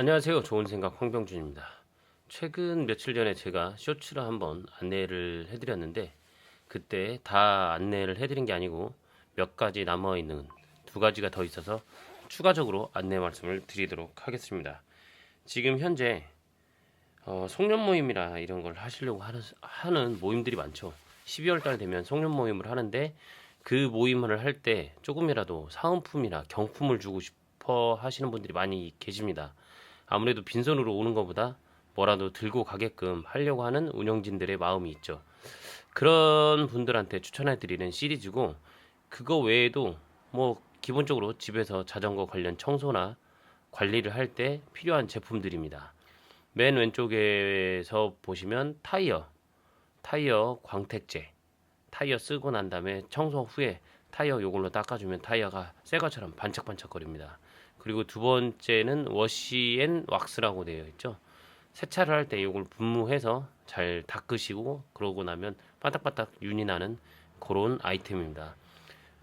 안녕하세요. 좋은 생각 황병준입니다. 최근 며칠 전에 제가 쇼츠를 한번 안내를 해드렸는데 그때 다 안내를 해드린 게 아니고 몇 가지 남아 있는 두 가지가 더 있어서 추가적으로 안내 말씀을 드리도록 하겠습니다. 지금 현재 어, 송년 모임이라 이런 걸 하시려고 하는, 하는 모임들이 많죠. 12월 달 되면 송년 모임을 하는데 그 모임을 할 때 조금이라도 사은품이나 경품을 주고 싶어 하시는 분들이 많이 계십니다. 아무래도 빈손으로 오는 것보다 뭐라도 들고 가게끔 하려고 하는 운영진들의 마음이 있죠. 그런 분들한테 추천해 드리는 시리즈고 그거 외에도 뭐 기본적으로 집에서 자전거 관련 청소나 관리를 할 때 필요한 제품들입니다. 맨 왼쪽에서 보시면 타이어, 타이어 광택제, 타이어 쓰고 난 다음에 청소 후에 타이어 요걸로 닦아주면 타이어가 새 것처럼 반짝반짝거립니다. 그리고 두 번째는 워시앤 왁스라고 되어 있죠. 세차를 할 때 이걸 분무해서 잘 닦으시고 그러고 나면 바닥바닥 윤이 나는 그런 아이템입니다.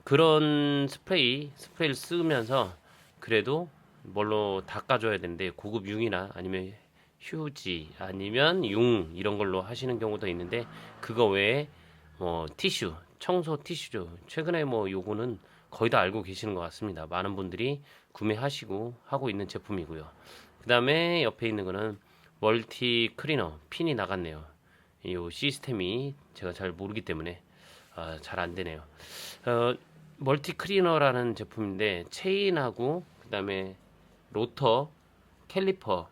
그런 스프레이, 스프레이를 쓰면서 그래도 뭘로 닦아줘야 되는데 고급 융이나 아니면 휴지 아니면 융 이런 걸로 하시는 경우도 있는데 그거 외에 뭐 티슈, 청소 티슈죠. 최근에 뭐 요거는 거의 다 알고 계시는 것 같습니다. 많은 분들이 구매하시고 하고 있는 제품이고요. 그 다음에 옆에 있는 거는 멀티 클리너 핀이 나갔네요. 이 시스템이 제가 잘 모르기 때문에 아, 잘 안 되네요. 어, 멀티 클리너라는 제품인데 체인하고 그 다음에 로터, 캘리퍼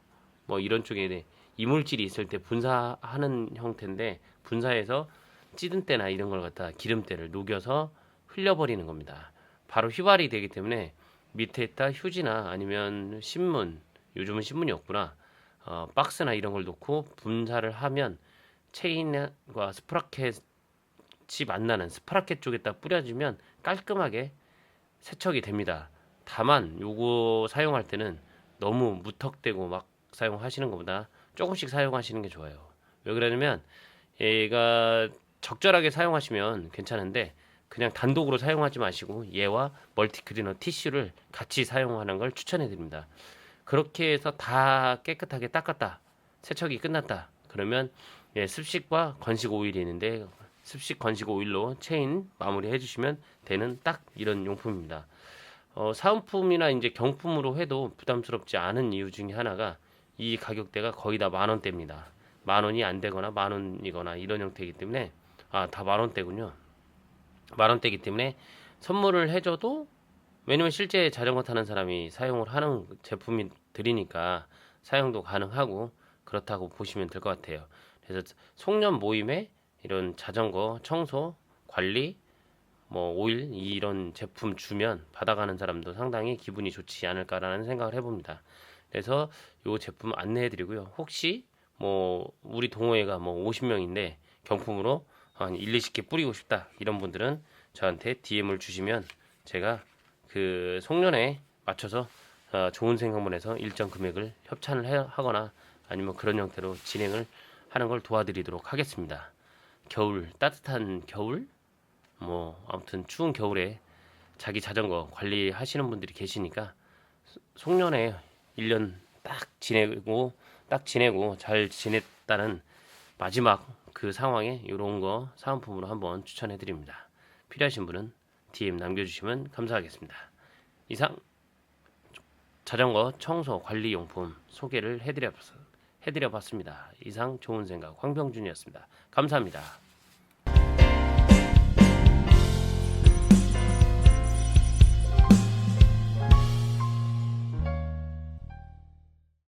뭐 이런 쪽에 이물질이 있을 때 분사하는 형태인데 분사해서 찌든 때나 이런 걸 갖다 기름때를 녹여서 흘려버리는 겁니다. 바로 휘발이 되기 때문에 밑에다 휴지나 아니면 신문 요즘은 신문이 없구나 어, 박스나 이런 걸 놓고 분사를 하면 체인과 스프라켓이 만나는 스프라켓 쪽에다 뿌려주면 깔끔하게 세척이 됩니다. 다만 요거 사용할 때는 너무 무턱대고 막 사용하시는 것보다 조금씩 사용하시는 게 좋아요. 왜 그러냐면 얘가 적절하게 사용하시면 괜찮은데 그냥 단독으로 사용하지 마시고 얘와 멀티클리너 티슈를 같이 사용하는 걸 추천해 드립니다. 그렇게 해서 다 깨끗하게 닦았다. 세척이 끝났다. 그러면 예, 습식과 건식 오일이 있는데 습식 건식 오일로 체인 마무리 해주시면 되는 딱 이런 용품입니다. 어, 사은품이나 이제 경품으로 해도 부담스럽지 않은 이유 중에 하나가 이 가격대가 거의 다 만 원대입니다. 만 원이 안 되거나 만 원이거나 이런 형태이기 때문에 아 다 만 원대군요. 만 원대이기 때문에 선물을 해줘도 왜냐면 실제 자전거 타는 사람이 사용을 하는 제품이 들이니까 사용도 가능하고 그렇다고 보시면 될 것 같아요. 그래서 송년 모임에 이런 자전거 청소 관리 뭐 오일 이런 제품 주면 받아가는 사람도 상당히 기분이 좋지 않을까라는 생각을 해봅니다. 그래서 요 제품 안내해드리고요. 혹시 뭐 우리 동호회가 뭐 50명인데 경품으로 한 1, 20개 뿌리고 싶다 이런 분들은 저한테 DM을 주시면 제가 그 송년회에 맞춰서 어, 좋은 생각문에서 일정 금액을 협찬을 해- 하거나 아니면 그런 형태로 진행을 하는 걸 도와드리도록 하겠습니다. 겨울 따뜻한 겨울 뭐 아무튼 추운 겨울에 자기 자전거 관리하시는 분들이 계시니까 송년회 1년 딱 지내고 딱 지내고 잘 지냈다는 마지막 그 상황에 이런 거 사은품으로 한번 추천해 드립니다. 필요하신 분은 DM 남겨주시면 감사하겠습니다. 이상 자전거 청소 관리 용품 소개를 해드려, 해드려 봤습니다. 이상 좋은 생각 황병준이었습니다. 감사합니다.